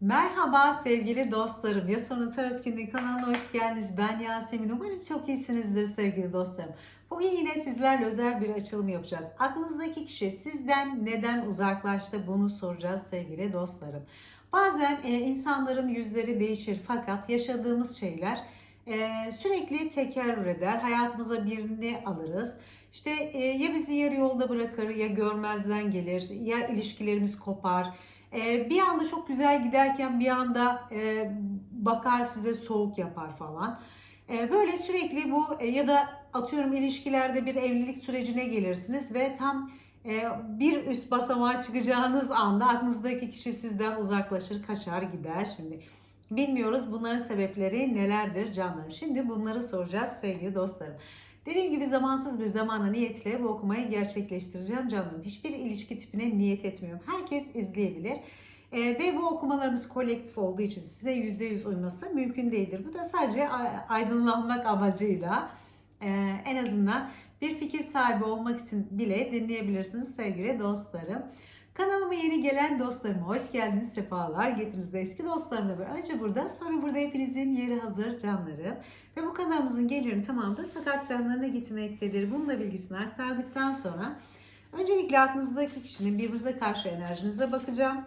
Merhaba sevgili dostlarım. Ya Sonu Tarot Günlüğü kanalına hoş geldiniz. Ben Yasemin. Umarım çok iyisinizdir sevgili dostlarım. Bugün yine sizlerle özel bir açılım yapacağız. Aklınızdaki kişi sizden neden uzaklaştı bunu soracağız sevgili dostlarım. Bazen e, insanların yüzleri değişir fakat yaşadığımız şeyler e, sürekli tekerrür eder. Hayatımıza birini alırız. İşte e, ya bizi yarı yolda bırakır ya görmezden gelir ya ilişkilerimiz kopar. E, bir anda çok güzel giderken bir anda e, bakar size soğuk yapar falan. E, böyle sürekli bu e, ya da atıyorum ilişkilerde bir evlilik sürecine gelirsiniz ve tam e, bir üst basamağa çıkacağınız anda aklınızdaki kişi sizden uzaklaşır, kaçar gider. Şimdi bilmiyoruz bunların sebepleri nelerdir canlarım. Şimdi bunları soracağız sevgili dostlarım. Dediğim gibi zamansız bir zamana niyetle bu okumayı gerçekleştireceğim canlarım. Hiçbir ilişki tipine niyet etmiyorum. Herkes izleyebilir. Ee, ve bu okumalarımız kolektif olduğu için size %100 uyması mümkün değildir. Bu da sadece aydınlanmak amacıyla e, en azından bir fikir sahibi olmak için bile dinleyebilirsiniz sevgili dostlarım. Kanalıma yeni gelen dostlarıma hoş geldiniz, sefalar getirdiniz. Eski dostlarım da. Önce burada, sonra burada hepinizin yeri hazır canlarım. Ve bu kanalımızın gelirinin tamamı da sakat canlarına gitmektedir. Bunun bilgisini aktardıktan sonra öncelikle aklınızdaki kişinin birbirinize karşı enerjinize bakacağım.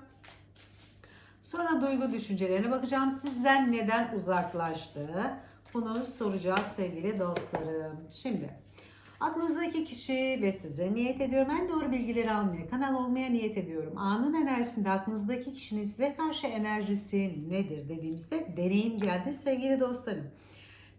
Sonra duygu düşüncelerine bakacağım. Sizden neden uzaklaştı? Bunu soracağız sevgili dostlarım. Şimdi aklınızdaki kişi ve size niyet ediyorum. En doğru bilgileri almaya, kanal olmaya niyet ediyorum. Anın enerjisinde aklınızdaki kişinin size karşı enerjisi nedir dediğimizde deneyim geldi sevgili dostlarım.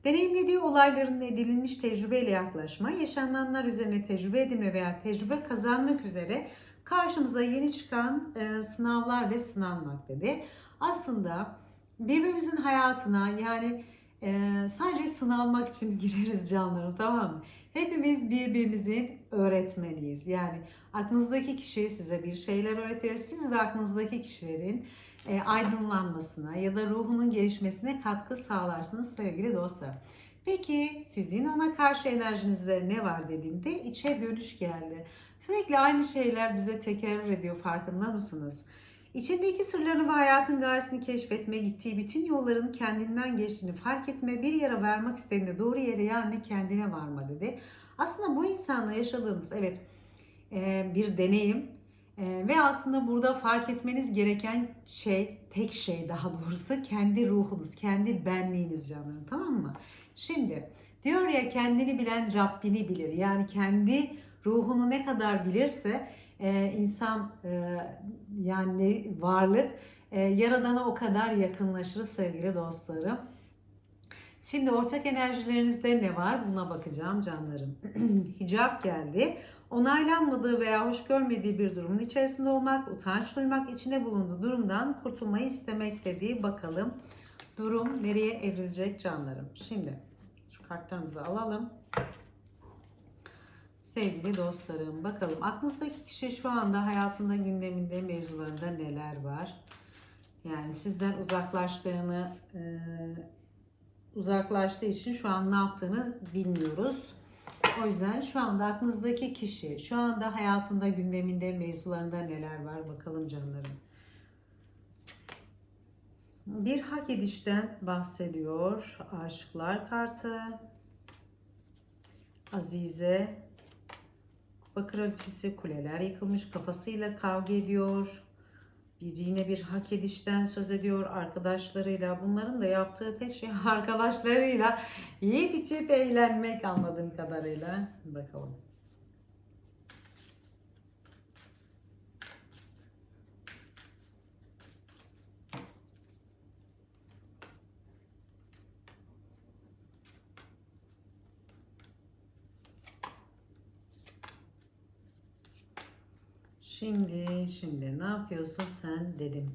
Deneyimlediği olayların edinilmiş tecrübeyle yaklaşma, yaşananlar üzerine tecrübe edinme veya tecrübe kazanmak üzere karşımıza yeni çıkan e, sınavlar ve sınanmak dedi. Aslında birbirimizin hayatına yani e, sadece sınanmak için gireriz canlarım tamam mı? Hepimiz birbirimizin öğretmeniyiz. Yani aklınızdaki kişi size bir şeyler öğretir. Siz de aklınızdaki kişilerin e, aydınlanmasına ya da ruhunun gelişmesine katkı sağlarsınız sevgili dostlar. Peki sizin ona karşı enerjinizde ne var dediğimde içe dönüş geldi. Sürekli aynı şeyler bize tekerrür ediyor farkında mısınız? İçindeki sırlarını ve hayatın gayesini keşfetme, gittiği bütün yolların kendinden geçtiğini fark etme, bir yere varmak istediğinde doğru yere yani kendine varma dedi. Aslında bu insanla yaşadığınız evet e, bir deneyim e, ve aslında burada fark etmeniz gereken şey, tek şey daha doğrusu kendi ruhunuz, kendi benliğiniz canlarım tamam mı? Şimdi diyor ya kendini bilen Rabbini bilir. Yani kendi ruhunu ne kadar bilirse e, insan e, yani varlık e, yaradana o kadar yakınlaşır sevgili dostlarım. Şimdi ortak enerjilerinizde ne var buna bakacağım canlarım. Hicap geldi. Onaylanmadığı veya hoş görmediği bir durumun içerisinde olmak, utanç duymak, içinde bulunduğu durumdan kurtulmayı istemek dediği bakalım. Durum nereye evrilecek canlarım. Şimdi şu kartlarımızı alalım. Sevgili dostlarım bakalım aklınızdaki kişi şu anda hayatında gündeminde mevzularında neler var? Yani sizden uzaklaştığını e, uzaklaştığı için şu an ne yaptığını bilmiyoruz. O yüzden şu anda aklınızdaki kişi şu anda hayatında gündeminde mevzularında neler var bakalım canlarım. Bir hak edişten bahsediyor. Aşıklar kartı. Azize. Kupa kraliçesi kuleler yıkılmış kafasıyla kavga ediyor. Bir yine bir hak edişten söz ediyor arkadaşlarıyla. Bunların da yaptığı tek şey arkadaşlarıyla yiyip içip eğlenmek anladığım kadarıyla. Bakalım. Şimdi, şimdi ne yapıyorsun sen dedim.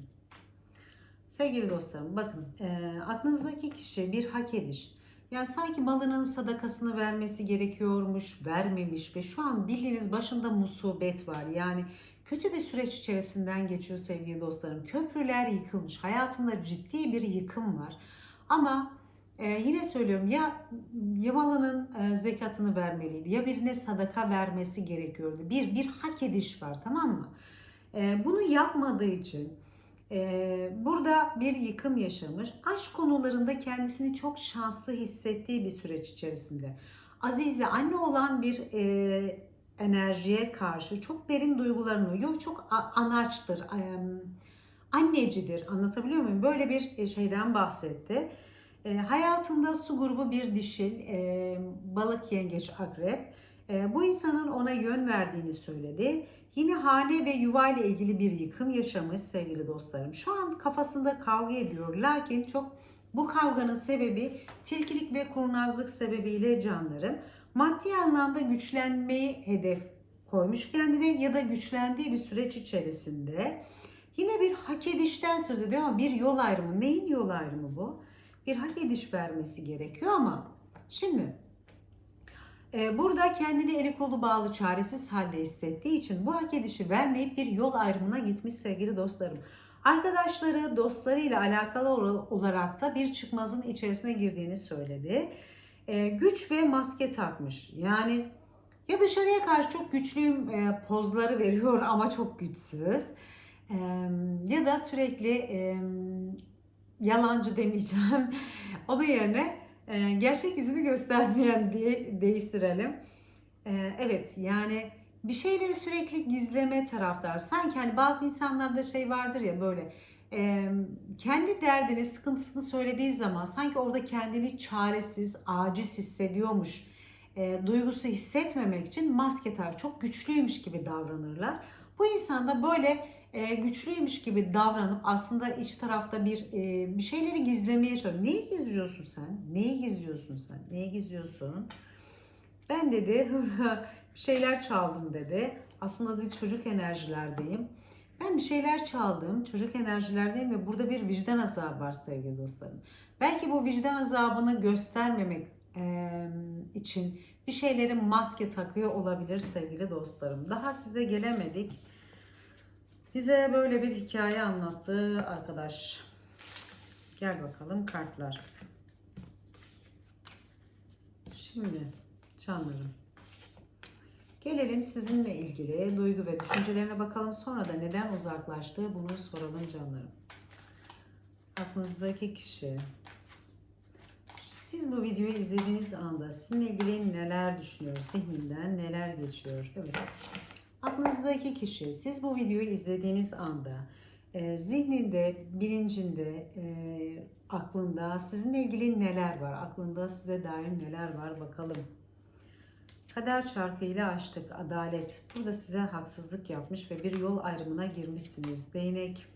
Sevgili dostlarım bakın e, aklınızdaki kişi bir hak ediş. Yani sanki malının sadakasını vermesi gerekiyormuş, vermemiş ve şu an bildiğiniz başında musibet var. Yani kötü bir süreç içerisinden geçiyor sevgili dostlarım. Köprüler yıkılmış, hayatında ciddi bir yıkım var. Ama e, yine söylüyorum ya Yamala'nın e, zekatını vermeliydi ya birine sadaka vermesi gerekiyordu. Bir, bir hak ediş var tamam mı? E, bunu yapmadığı için Ee, burada bir yıkım yaşamış. Aşk konularında kendisini çok şanslı hissettiği bir süreç içerisinde. Azize anne olan bir e, enerjiye karşı çok derin duygularını yok çok anaçtır, annecidir anlatabiliyor muyum? Böyle bir e, şeyden bahsetti. E, hayatında su grubu bir dişil, e, balık, yengeç, akrep. E, bu insanın ona yön verdiğini söyledi. Yine hane ve yuva ile ilgili bir yıkım yaşamış sevgili dostlarım. Şu an kafasında kavga ediyor lakin çok bu kavganın sebebi tilkilik ve kurnazlık sebebiyle canlarım. Maddi anlamda güçlenmeyi hedef koymuş kendine ya da güçlendiği bir süreç içerisinde yine bir hak edişten söz ediyor ama bir yol ayrımı. Neyin yol ayrımı bu? Bir hak ediş vermesi gerekiyor ama şimdi e, burada kendini eli kolu bağlı çaresiz halde hissettiği için bu hak edişi vermeyip bir yol ayrımına gitmiş sevgili dostlarım. Arkadaşları, dostlarıyla alakalı olarak da bir çıkmazın içerisine girdiğini söyledi. E, güç ve maske takmış. Yani ya dışarıya karşı çok güçlüyüm e, pozları veriyor ama çok güçsüz. Ya da sürekli yalancı demeyeceğim. Onun yerine e, gerçek yüzünü göstermeyen diye değiştirelim. E, evet yani bir şeyleri sürekli gizleme taraftar. Sanki hani bazı insanlarda şey vardır ya böyle e, kendi derdini, sıkıntısını söylediği zaman sanki orada kendini çaresiz, aciz hissediyormuş e, duygusu hissetmemek için maske takar. Çok güçlüymüş gibi davranırlar. Bu insan da böyle e, güçlüymüş gibi davranıp aslında iç tarafta bir e, bir şeyleri gizlemeye çalışıyor. Neyi gizliyorsun sen? Neyi gizliyorsun sen? Neyi gizliyorsun? Ben dedi bir şeyler çaldım dedi. Aslında dedi çocuk enerjilerdeyim. Ben bir şeyler çaldım, çocuk enerjilerdeyim ve burada bir vicdan azabı var sevgili dostlarım. Belki bu vicdan azabını göstermemek e, için bir şeylerin maske takıyor olabilir sevgili dostlarım. Daha size gelemedik. Bize böyle bir hikaye anlattı arkadaş. Gel bakalım kartlar. Şimdi canlarım. Gelelim sizinle ilgili duygu ve düşüncelerine bakalım. Sonra da neden uzaklaştığı bunu soralım canlarım. Aklınızdaki kişi. Siz bu videoyu izlediğiniz anda sizinle ilgili neler düşünüyor? Zihninden neler geçiyor? Evet. Aklınızdaki kişi siz bu videoyu izlediğiniz anda e, zihninde, bilincinde, e, aklında sizinle ilgili neler var? Aklında size dair neler var bakalım. Kader çarkıyla açtık. Adalet. Burada size haksızlık yapmış ve bir yol ayrımına girmişsiniz. Değnek.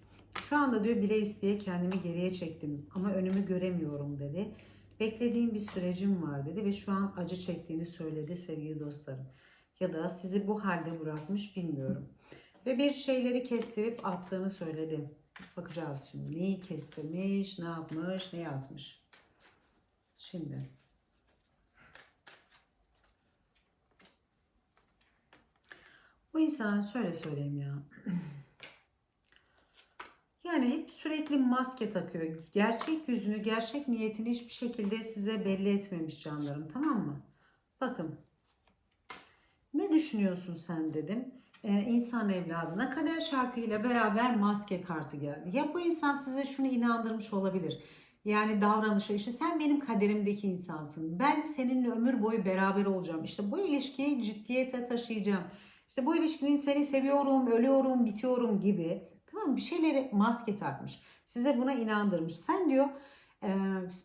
Şu anda diyor bile isteye kendimi geriye çektim ama önümü göremiyorum dedi. Beklediğim bir sürecim var dedi ve şu an acı çektiğini söyledi sevgili dostlarım. Ya da sizi bu halde bırakmış bilmiyorum. Ve bir şeyleri kestirip attığını söyledi. Bakacağız şimdi. Neyi kestirmiş, ne yapmış, neyi atmış. Şimdi. Bu insan şöyle söyleyeyim ya. Yani hep sürekli maske takıyor. Gerçek yüzünü, gerçek niyetini hiçbir şekilde size belli etmemiş canlarım. Tamam mı? Bakın. Düşünüyorsun sen dedim. Ee, insan evladına kader şarkıyla beraber maske kartı geldi. Ya bu insan size şunu inandırmış olabilir. Yani davranışa işte sen benim kaderimdeki insansın. Ben seninle ömür boyu beraber olacağım. İşte bu ilişkiyi ciddiyete taşıyacağım. İşte bu ilişkinin seni seviyorum, ölüyorum, bitiyorum gibi. Tamam? Bir şeyleri maske takmış. Size buna inandırmış. Sen diyor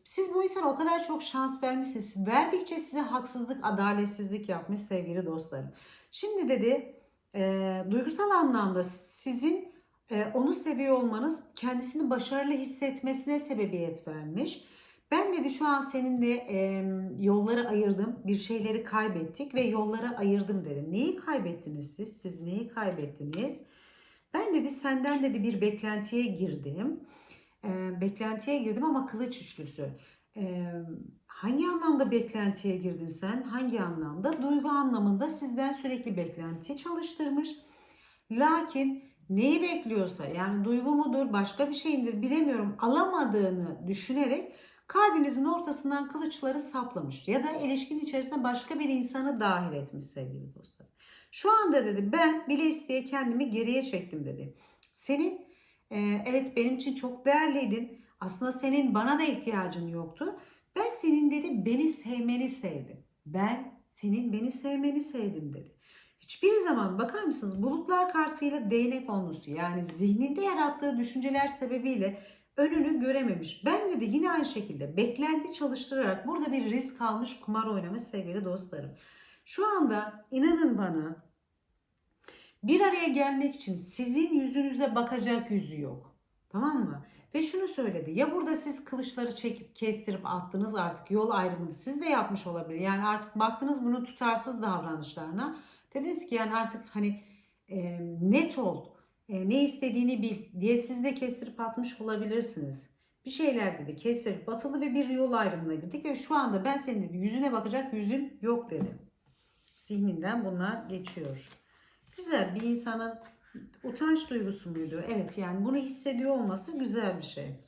siz bu insana o kadar çok şans vermişsiniz. Verdikçe size haksızlık, adaletsizlik yapmış sevgili dostlarım. Şimdi dedi e, duygusal anlamda sizin e, onu seviyor olmanız kendisini başarılı hissetmesine sebebiyet vermiş. Ben dedi şu an seninle e, yolları ayırdım, bir şeyleri kaybettik ve yolları ayırdım dedi. Neyi kaybettiniz siz? Siz neyi kaybettiniz? Ben dedi senden dedi bir beklentiye girdim. E, beklentiye girdim ama kılıç üçlüsü. E, hangi anlamda beklentiye girdin sen? Hangi anlamda? Duygu anlamında sizden sürekli beklenti çalıştırmış. Lakin neyi bekliyorsa yani duygu mudur başka bir şeyimdir bilemiyorum alamadığını düşünerek kalbinizin ortasından kılıçları saplamış ya da ilişkin içerisine başka bir insanı dahil etmiş sevgili dostlar. Şu anda dedi ben bile isteye kendimi geriye çektim dedi. Senin Ee, evet benim için çok değerliydin. Aslında senin bana da ihtiyacın yoktu. Ben senin dedi beni sevmeni sevdim. Ben senin beni sevmeni sevdim dedi. Hiçbir zaman bakar mısınız bulutlar kartıyla değnek onlusu yani zihninde yarattığı düşünceler sebebiyle önünü görememiş. Ben de, de yine aynı şekilde beklenti çalıştırarak burada bir risk almış kumar oynamış sevgili dostlarım. Şu anda inanın bana bir araya gelmek için sizin yüzünüze bakacak yüzü yok. Tamam mı? Ve şunu söyledi. Ya burada siz kılıçları çekip kestirip attınız artık yol ayrımını siz de yapmış olabilir. Yani artık baktınız bunun tutarsız davranışlarına. Dediniz ki yani artık hani e, net ol. E, ne istediğini bil diye siz de kestirip atmış olabilirsiniz. Bir şeyler dedi kestirip atıldı ve bir yol ayrımına girdik ve şu anda ben senin dedi yüzüne bakacak yüzüm yok dedi. Zihninden bunlar geçiyor. Güzel bir insanın utanç duygusu muydu? Evet yani bunu hissediyor olması güzel bir şey.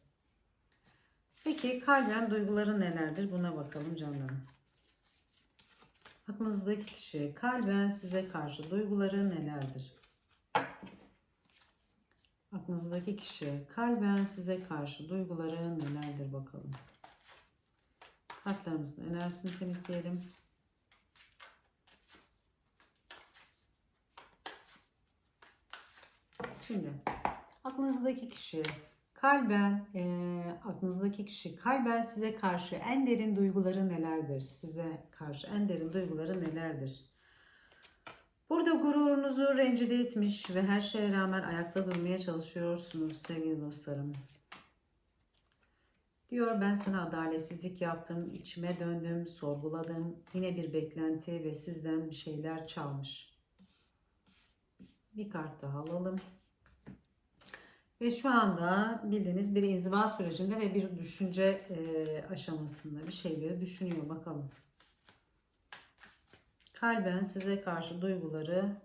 Peki kalben duyguları nelerdir? Buna bakalım canlarım. Aklınızdaki kişi kalben size karşı duyguları nelerdir? Aklınızdaki kişi kalben size karşı duyguları nelerdir bakalım. Kartlarımızın enerjisini temizleyelim. Şimdi aklınızdaki kişi kalben e, aklınızdaki kişi kalben size karşı en derin duyguları nelerdir? Size karşı en derin duyguları nelerdir? Burada gururunuzu rencide etmiş ve her şeye rağmen ayakta durmaya çalışıyorsunuz sevgili dostlarım. Diyor ben sana adaletsizlik yaptım, içime döndüm, sorguladım. Yine bir beklenti ve sizden bir şeyler çalmış. Bir kart daha alalım. Ve şu anda bildiğiniz bir inziva sürecinde ve bir düşünce e, aşamasında bir şeyleri düşünüyor. Bakalım. Kalben size karşı duyguları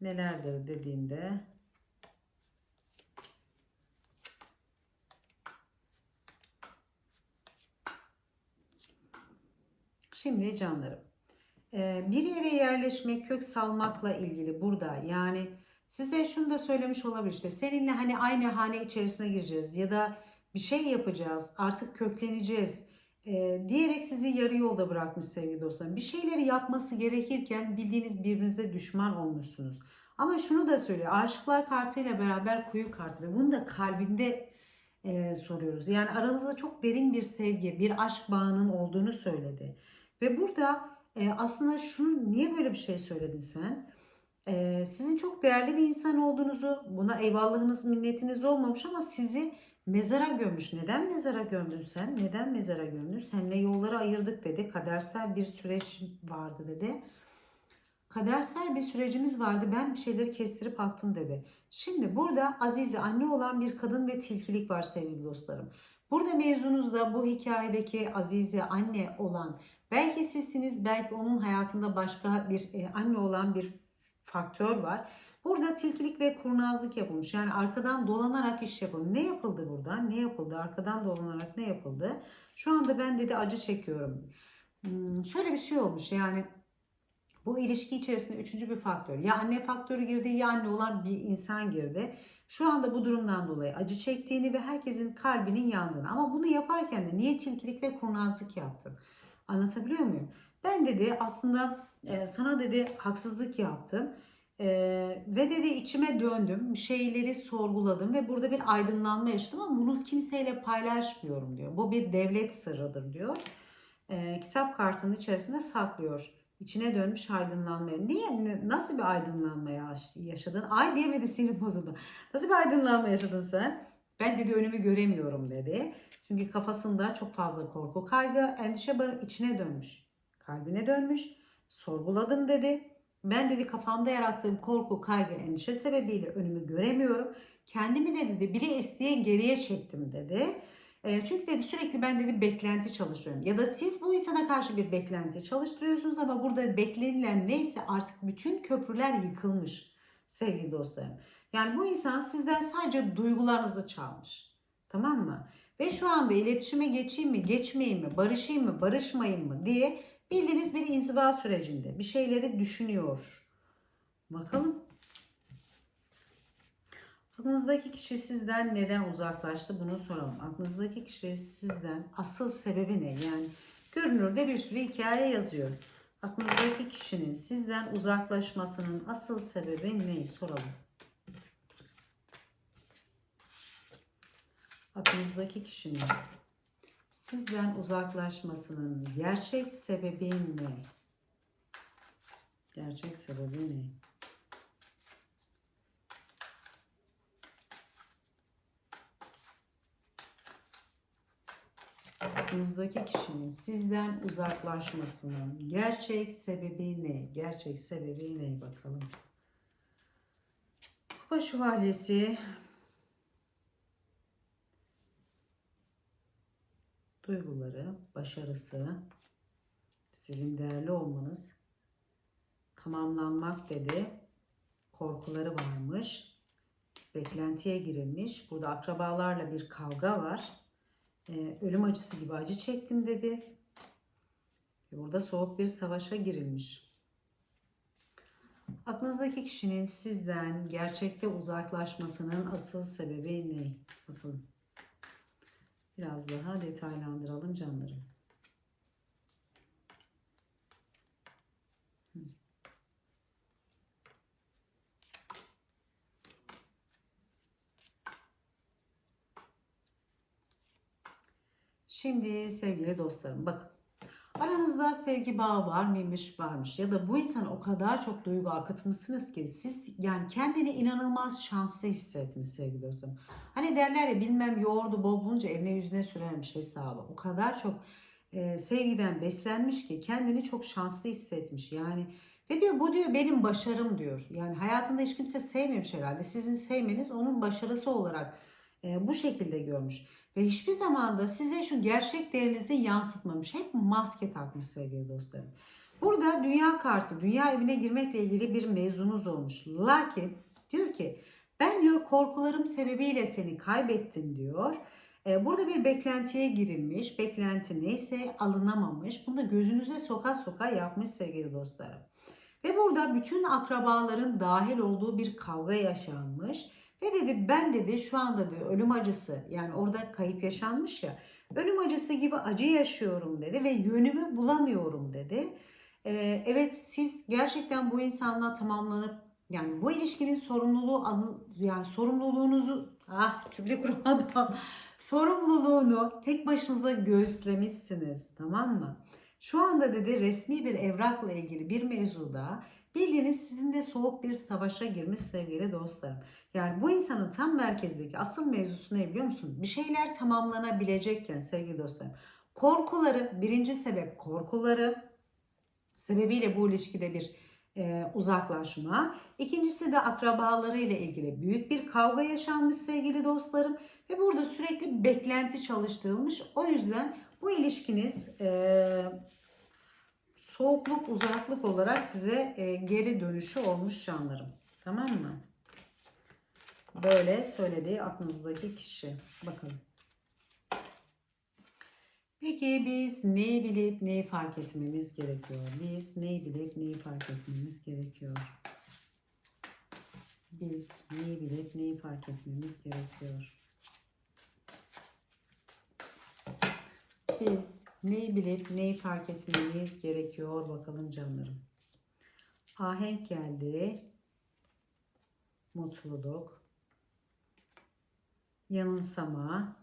nelerdir dediğimde Şimdi canlarım e, bir yere yerleşmek kök salmakla ilgili burada yani Size şunu da söylemiş olabilir işte seninle hani aynı hane içerisine gireceğiz ya da bir şey yapacağız artık kökleneceğiz e, diyerek sizi yarı yolda bırakmış sevgili dostlarım. Bir şeyleri yapması gerekirken bildiğiniz birbirinize düşman olmuşsunuz. Ama şunu da söylüyor aşıklar kartıyla beraber kuyu kartı ve bunu da kalbinde e, soruyoruz. Yani aranızda çok derin bir sevgi bir aşk bağının olduğunu söyledi. Ve burada e, aslında şunu niye böyle bir şey söyledin sen? Ee, sizin çok değerli bir insan olduğunuzu, buna eyvallahınız, minnetiniz olmamış ama sizi mezara gömmüş. Neden mezara gömdün sen? Neden mezara gömdün? Seninle yolları ayırdık dedi. Kadersel bir süreç vardı dedi. Kadersel bir sürecimiz vardı. Ben bir şeyleri kestirip attım dedi. Şimdi burada Azize anne olan bir kadın ve tilkilik var sevgili dostlarım. Burada mevzunuzda bu hikayedeki Azize anne olan belki sizsiniz belki onun hayatında başka bir e, anne olan bir faktör var. Burada tilkilik ve kurnazlık yapılmış. Yani arkadan dolanarak iş yapıldı. Ne yapıldı burada? Ne yapıldı? Arkadan dolanarak ne yapıldı? Şu anda ben dedi acı çekiyorum. Hmm, şöyle bir şey olmuş yani bu ilişki içerisinde üçüncü bir faktör. Ya anne faktörü girdi ya anne olan bir insan girdi. Şu anda bu durumdan dolayı acı çektiğini ve herkesin kalbinin yandığını. Ama bunu yaparken de niye tilkilik ve kurnazlık yaptın? Anlatabiliyor muyum? Ben dedi aslında e, sana dedi haksızlık yaptım. E, ve dedi içime döndüm, şeyleri sorguladım ve burada bir aydınlanma yaşadım ama bunu kimseyle paylaşmıyorum diyor. Bu bir devlet sırrıdır diyor. E, kitap kartının içerisinde saklıyor. İçine dönmüş aydınlanmaya. Niye? Nasıl bir aydınlanma yaşadın? Ay diyemedim sinir bozuldu. Nasıl bir aydınlanma yaşadın sen? Ben dedi önümü göremiyorum dedi. Çünkü kafasında çok fazla korku, kaygı, endişe içine dönmüş. Kalbine dönmüş. Sorguladım dedi. Ben dedi kafamda yarattığım korku, kaygı, endişe sebebiyle önümü göremiyorum. Kendimi de dedi bile isteye geriye çektim dedi. E, çünkü dedi sürekli ben dedi beklenti çalışıyorum. Ya da siz bu insana karşı bir beklenti çalıştırıyorsunuz ama burada beklenilen neyse artık bütün köprüler yıkılmış sevgili dostlarım. Yani bu insan sizden sadece duygularınızı çalmış. Tamam mı? Ve şu anda iletişime geçeyim mi, geçmeyeyim mi, barışayım mı, barışmayayım mı diye bildiğiniz bir inziva sürecinde bir şeyleri düşünüyor. Bakalım. Aklınızdaki kişi sizden neden uzaklaştı bunu soralım. Aklınızdaki kişi sizden asıl sebebi ne? Yani görünürde bir sürü hikaye yazıyor. Aklınızdaki kişinin sizden uzaklaşmasının asıl sebebi ne? Soralım. Aklınızdaki kişinin sizden uzaklaşmasının gerçek sebebi ne? Gerçek sebebi ne? Aklınızdaki kişinin sizden uzaklaşmasının gerçek sebebi ne? Gerçek sebebi ne bakalım. Kupa şövalyesi duyguları, başarısı, sizin değerli olmanız, tamamlanmak dedi. Korkuları varmış. Beklentiye girilmiş. Burada akrabalarla bir kavga var. Ee, ölüm acısı gibi acı çektim dedi. Burada soğuk bir savaşa girilmiş. Aklınızdaki kişinin sizden gerçekte uzaklaşmasının asıl sebebi ne? Bakalım. Biraz daha detaylandıralım canlarım. Şimdi sevgili dostlarım bakın. Aranızda sevgi bağı var mıymış varmış ya da bu insan o kadar çok duygu akıtmışsınız ki siz yani kendini inanılmaz şanslı hissetmiş sevgili dostlarım. Hani derler ya bilmem yoğurdu bol bulunca eline yüzüne sürermiş hesabı. O kadar çok e, sevgiden beslenmiş ki kendini çok şanslı hissetmiş. Yani ve diyor bu diyor benim başarım diyor. Yani hayatında hiç kimse sevmemiş herhalde. Sizin sevmeniz onun başarısı olarak e, bu şekilde görmüş. Ve hiçbir zaman da size şu gerçek değerinizi yansıtmamış. Hep maske takmış sevgili dostlarım. Burada dünya kartı, dünya evine girmekle ilgili bir mevzunuz olmuş. Lakin diyor ki ben diyor korkularım sebebiyle seni kaybettim diyor. Ee, Burada bir beklentiye girilmiş. Beklenti neyse alınamamış. Bunu da gözünüze soka soka yapmış sevgili dostlarım. Ve burada bütün akrabaların dahil olduğu bir kavga yaşanmış. Ve dedi ben dedi şu anda dedi ölüm acısı yani orada kayıp yaşanmış ya ölüm acısı gibi acı yaşıyorum dedi ve yönümü bulamıyorum dedi. Ee, evet siz gerçekten bu insanla tamamlanıp yani bu ilişkinin sorumluluğu yani sorumluluğunuzu ah cümle kuramadım sorumluluğunu tek başınıza göğüslemişsiniz tamam mı? Şu anda dedi resmi bir evrakla ilgili bir mevzuda bildiğiniz sizinle soğuk bir savaşa girmiş sevgili dostlarım. Yani bu insanın tam merkezdeki asıl mevzusu ne biliyor musun? Bir şeyler tamamlanabilecekken sevgili dostlarım. Korkuları, birinci sebep korkuları sebebiyle bu ilişkide bir e, uzaklaşma. İkincisi de akrabalarıyla ilgili büyük bir kavga yaşanmış sevgili dostlarım. Ve burada sürekli beklenti çalıştırılmış. O yüzden bu ilişkiniz e, soğukluk, uzaklık olarak size e, geri dönüşü olmuş canlarım. Tamam mı? Böyle söylediği aklınızdaki kişi. Bakalım. Peki biz neyi bilip neyi fark etmemiz gerekiyor? Biz neyi bilip neyi fark etmemiz gerekiyor? Biz neyi bilip neyi fark etmemiz gerekiyor? Biz neyi bilip neyi fark etmemiz gerekiyor bakalım canlarım. Ahenk geldi. Mutluluk. Yanılsama.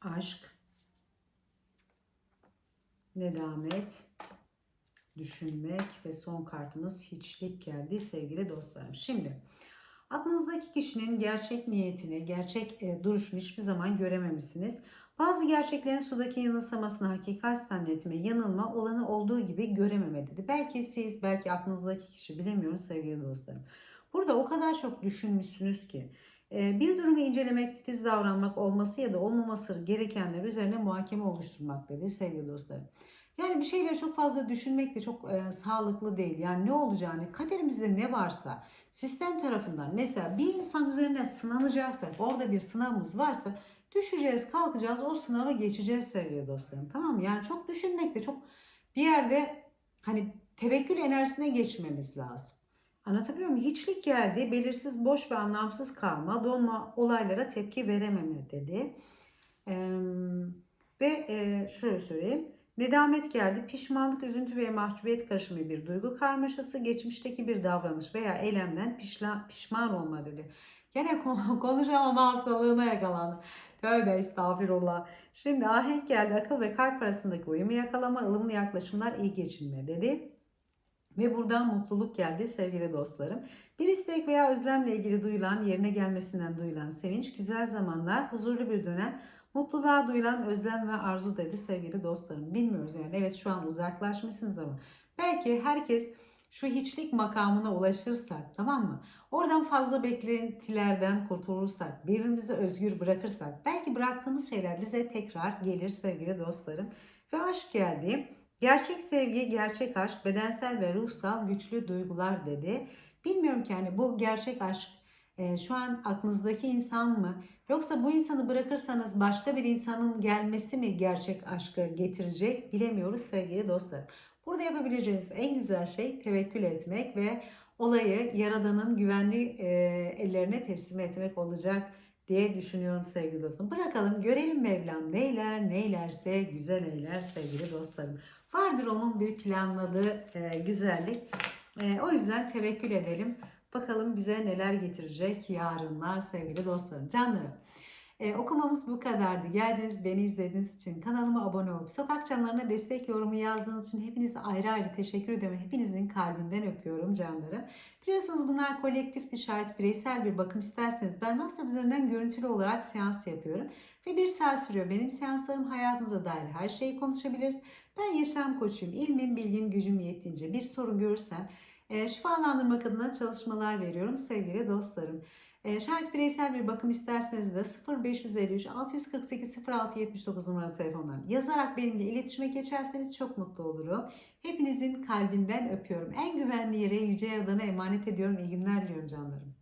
Aşk. Nedamet. Düşünmek ve son kartımız hiçlik geldi sevgili dostlarım. Şimdi aklınızdaki kişinin gerçek niyetini, gerçek e, duruşunu hiçbir zaman görememişsiniz. Bazı gerçeklerin sudaki yanılsamasını hakikat zannetme, yanılma olanı olduğu gibi görememe dedi. Belki siz, belki aklınızdaki kişi bilemiyorum sevgili dostlarım. Burada o kadar çok düşünmüşsünüz ki e, bir durumu incelemek, titiz davranmak olması ya da olmaması gerekenler üzerine muhakeme oluşturmak dedi sevgili dostlarım. Yani bir şeyleri çok fazla düşünmek de çok e, sağlıklı değil. Yani ne olacağını, kaderimizde ne varsa sistem tarafından mesela bir insan üzerine sınanacaksak, orada bir sınavımız varsa düşeceğiz, kalkacağız, o sınava geçeceğiz sevgili dostlarım. Tamam mı? Yani çok düşünmek de çok bir yerde hani tevekkül enerjisine geçmemiz lazım. Anlatabiliyor muyum? Hiçlik geldi, belirsiz, boş ve anlamsız kalma, donma, olaylara tepki verememe dedi. Ee, ve e, şöyle söyleyeyim. Nedamet geldi. Pişmanlık, üzüntü ve mahcubiyet karışımı bir duygu karmaşası. Geçmişteki bir davranış veya eylemden pişman olma dedi. Gene kon- konuşamama hastalığına yakalandı. Tövbe estağfirullah. Şimdi ahenk geldi. Akıl ve kalp arasındaki uyumu yakalama, ılımlı yaklaşımlar, iyi geçinme dedi. Ve buradan mutluluk geldi sevgili dostlarım. Bir istek veya özlemle ilgili duyulan, yerine gelmesinden duyulan sevinç, güzel zamanlar, huzurlu bir dönem, mutluluğa duyulan özlem ve arzu dedi sevgili dostlarım. Bilmiyoruz yani evet şu an uzaklaşmışsınız ama belki herkes şu hiçlik makamına ulaşırsak tamam mı? Oradan fazla beklentilerden kurtulursak, birbirimizi özgür bırakırsak belki bıraktığımız şeyler bize tekrar gelir sevgili dostlarım. Ve aşk geldi. Gerçek sevgi, gerçek aşk, bedensel ve ruhsal güçlü duygular dedi. Bilmiyorum ki hani bu gerçek aşk e, şu an aklınızdaki insan mı? Yoksa bu insanı bırakırsanız başka bir insanın gelmesi mi gerçek aşkı getirecek? Bilemiyoruz sevgili dostlar. Burada yapabileceğiniz en güzel şey tevekkül etmek ve olayı Yaradan'ın güvenli e, ellerine teslim etmek olacak diye düşünüyorum sevgili dostum. Bırakalım görelim Mevlam neyler neylerse güzel eyler sevgili dostlarım. Vardır onun bir planladığı e, güzellik. E, o yüzden tevekkül edelim. Bakalım bize neler getirecek yarınlar sevgili dostlarım. Canlarım. E, okumamız bu kadardı. Geldiniz beni izlediğiniz için kanalıma abone olup sokak camlarına destek yorumu yazdığınız için hepinize ayrı ayrı teşekkür ederim. Hepinizin kalbinden öpüyorum canlarım. Biliyorsunuz bunlar kolektif şahit bireysel bir bakım isterseniz ben WhatsApp üzerinden görüntülü olarak seans yapıyorum. Ve bir saat sürüyor. Benim seanslarım hayatınıza dair her şeyi konuşabiliriz. Ben yaşam koçuyum. İlmim, bilgim, gücüm yettiğince bir sorun görürsem e, şifalandırmak adına çalışmalar veriyorum sevgili dostlarım. E, şayet bireysel bir bakım isterseniz de 0553 648 06 79 numaralı telefondan yazarak benimle iletişime geçerseniz çok mutlu olurum. Hepinizin kalbinden öpüyorum. En güvenli yere Yüce Yaradan'a emanet ediyorum. İyi günler diliyorum canlarım.